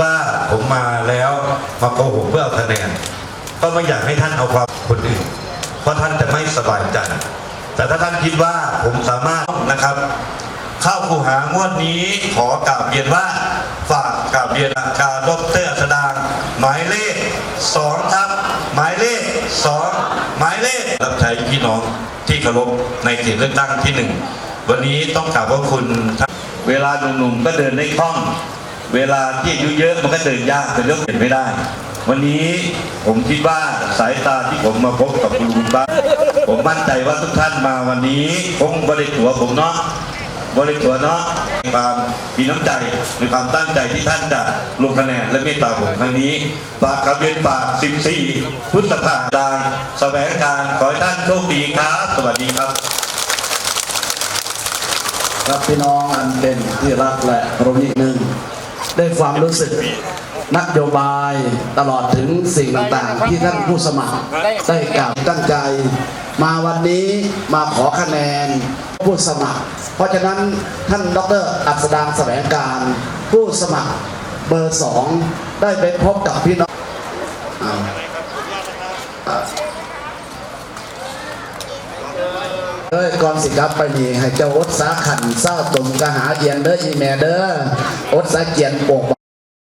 ว่าผมมาแล้วมาโกหกเพื่อเอาคะแนนก็ไม่อยากให้ท่านเอาความคนอื่น เพราะท่านจะไม่สบายใจ แต่ถ้าท่านคิดว่าผมสามารถนะครับ เข้าคูหางวดนี้ขอกราบเรียนว่าฝากกราบเรียนอาคารดรอัสดางหมายเลขสองครับหมายเลขสองหมายเลขรับใช้พี่น้องที่เคารพในเขตเลือกตั้งที่หนึ่งวันนี้ต้องกราบว่าคุณเวลาหนุ่มๆก็เดินได้คล่อง เวลาที่อายุเยอะมันก็เดินยากเป็นเรื่องเปลี่ยนไม่ได้ วันนี้ผมคิดว่าสายตาที่ผมมาพบกับคุณลุงบ้างผมมั่นใจว่าทุกท่านมาวันนี้คงบริตัวาผมเนาะบริสุทธิ์เนาะมีความมีน้ำใจมีความตั้งใจที่ท่านจะลงคะแนนและเมตตาผมครั้งนี้ฝากกับเรียนฝาก14พุทธภาดางแสวงการขอให้ท่านโชคดีครับ สวัสดีครับครับพี่น้องอันเป็นที่รักและเคารพอีกหนึ่ง ได้ความรู้สึกนโยบายตลอดถึงสิ่งต่างๆ ที่ท่านผู้สมัครได้กล่าวตั้งใจ มาวันนี้มาขอคะแนนผู้สมัคร เพราะฉะนั้นท่านดรอัศดางแสวงการ ผู้สมัครเบอร์สองได้ไปพบกับพี่น้องอ้าว เอ้ยก่อนสิครับไปนี่ให้เจ้าอดสาขันเศร้าตุ่มกะหาเอียนเด้ออีแม่เด้ออดสาเกียนปวก